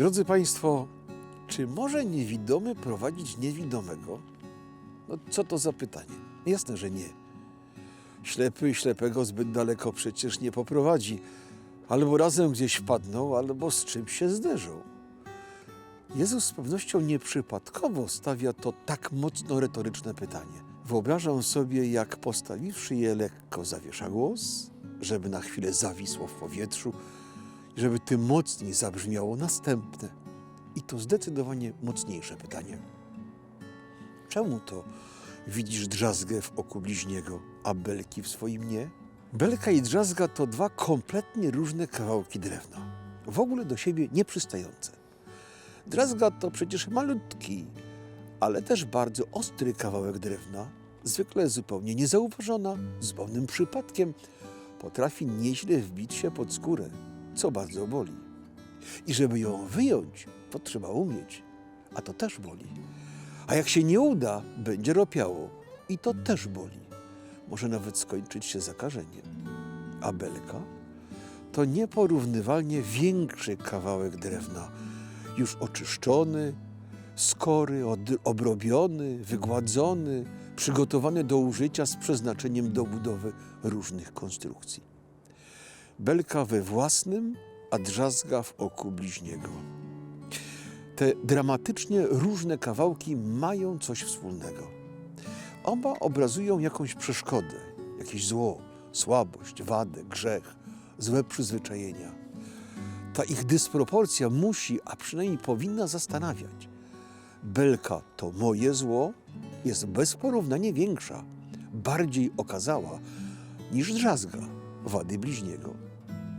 Drodzy Państwo, czy może niewidomy prowadzić niewidomego? No co to za pytanie? Jasne, że nie. Ślepy ślepego zbyt daleko przecież nie poprowadzi. Albo razem gdzieś wpadną, albo z czymś się zderzą. Jezus z pewnością nieprzypadkowo stawia to tak mocno retoryczne pytanie. Wyobrażam sobie, jak postawiwszy je lekko zawiesza głos, żeby na chwilę zawisło w powietrzu, żeby tym mocniej zabrzmiało następne. I to zdecydowanie mocniejsze pytanie. Czemu to widzisz drzazgę w oku bliźniego, a belki w swoim nie? Belka i drzazga to dwa kompletnie różne kawałki drewna, w ogóle do siebie nieprzystające. Drzazga to przecież malutki, ale też bardzo ostry kawałek drewna, zwykle zupełnie niezauważona, zupełnym przypadkiem, potrafi nieźle wbić się pod skórę, co bardzo boli. I żeby ją wyjąć, to trzeba umieć, a to też boli. A jak się nie uda, będzie ropiało i to też boli. Może nawet skończyć się zakażeniem. A belka to nieporównywalnie większy kawałek drewna, już oczyszczony, skory, obrobiony, wygładzony, przygotowany do użycia z przeznaczeniem do budowy różnych konstrukcji. Belka we własnym, a drzazga w oku bliźniego. Te dramatycznie różne kawałki mają coś wspólnego. Oba obrazują jakąś przeszkodę, jakieś zło, słabość, wadę, grzech, złe przyzwyczajenia. Ta ich dysproporcja musi, a przynajmniej powinna zastanawiać. Belka to moje zło jest bez porównania większa, bardziej okazała niż drzazga wady bliźniego.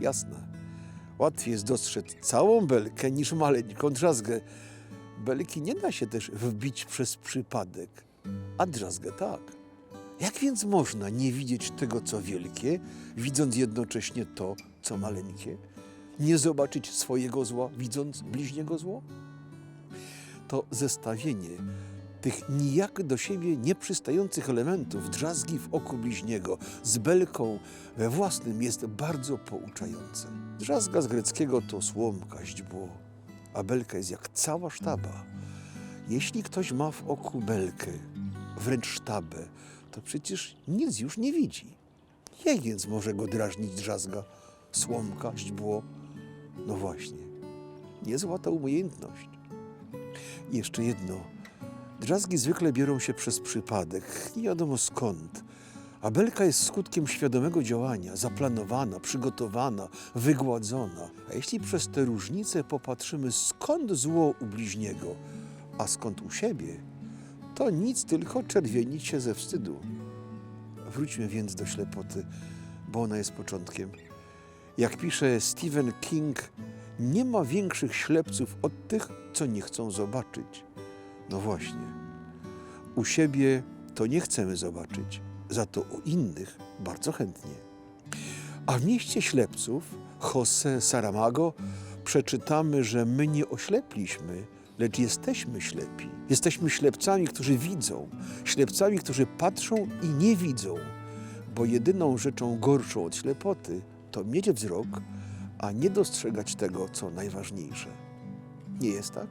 Jasne. Łatwiej jest dostrzec całą belkę niż maleńką drzazgę. Belki nie da się też wbić przez przypadek, a drzazgę tak. Jak więc można nie widzieć tego, co wielkie, widząc jednocześnie to, co maleńkie? Nie zobaczyć swojego zła, widząc bliźniego zło? To zestawienie tych nijak do siebie nieprzystających elementów drzazgi w oku bliźniego z belką we własnym jest bardzo pouczające. Drzazga z greckiego to słomka, źdźbło, a belka jest jak cała sztaba. Jeśli ktoś ma w oku belkę, wręcz sztabę, to przecież nic już nie widzi. Jak więc może go drażnić drzazga, słomka, źdźbło? No właśnie, niezła ta umiejętność. Jeszcze jedno. Drzazgi zwykle biorą się przez przypadek, nie wiadomo skąd. A belka jest skutkiem świadomego działania, zaplanowana, przygotowana, wygładzona. A jeśli przez te różnice popatrzymy, skąd zło u bliźniego, a skąd u siebie, to nic tylko czerwienić się ze wstydu. Wróćmy więc do ślepoty, bo ona jest początkiem. Jak pisze Stephen King, nie ma większych ślepców od tych, co nie chcą zobaczyć. No właśnie. U siebie to nie chcemy zobaczyć, za to u innych bardzo chętnie. A w mieście ślepców, Jose Saramago, przeczytamy, że my nie oślepliśmy, lecz jesteśmy ślepi. Jesteśmy ślepcami, którzy widzą, ślepcami, którzy patrzą i nie widzą, bo jedyną rzeczą gorszą od ślepoty to mieć wzrok, a nie dostrzegać tego, co najważniejsze. Nie jest tak?